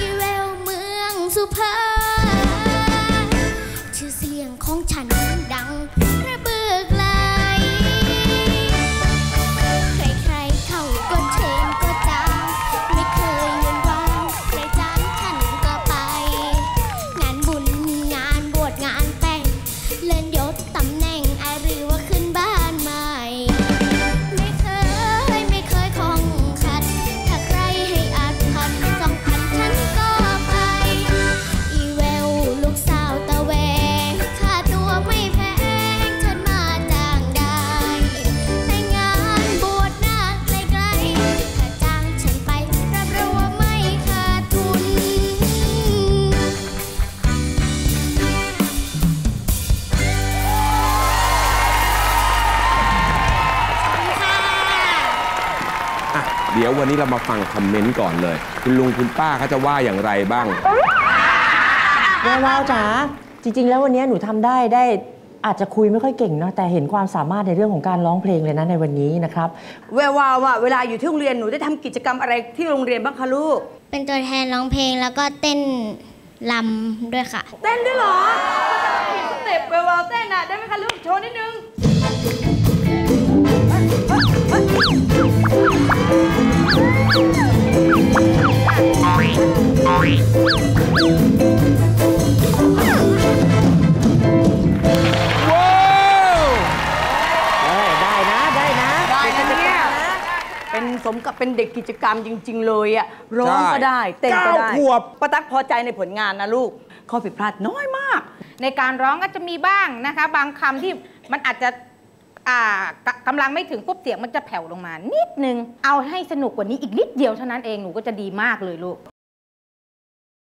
อแววเมืองสุพรรณชื่อเสียงของฉัน เดี๋ยววันนี้เรามาฟังคอมเมนต์ก่อนเลย คุณลุงคุณป้าเขาจะว่าอย่างไรบ้างแวววาวจ๋าจริง ๆ แล้ววันนี้หนูทำได้ได้อาจจะคุยไม่ค่อยเก่งเนาะแต่เห็นความสามารถในเรื่องของการร้องเพลงเลยนะในวันนี้นะครับ แวววาวอะเวลาอยู่ที่โรงเรียนหนูได้ทำกิจกรรมอะไรที่โรงเรียนบ้างคะลูก เป็นตัวแทนร้องเพลงแล้วก็เต้นลำด้วยค่ะ เต้นด้วยเหรอสเต็ปแวววาวเต้นอะได้ไหมคะลูกโชว์นิดนึง ได้นะได้นะได้นะเนี่ย เป็นสมกับเป็นเด็กกิจกรรมจริง ๆ เลยอะร้องก็ได้ เต้นก็ได้เก้าขวบ ป้าตั๊กพอใจในผลงานนะลูก ข้อผิดพลาดน้อยมาก ในการร้องก็จะมีบ้างนะคะ บางคำที่มันอาจจะอ่ากกำลังไม่ถึงปุ๊บเสียงมันจะแผ่วลงมา นิดนึง เอาให้สนุกกว่านี้อีกนิดเดียวเท่านั้นเองหนูก็จะดีมากเลยลูก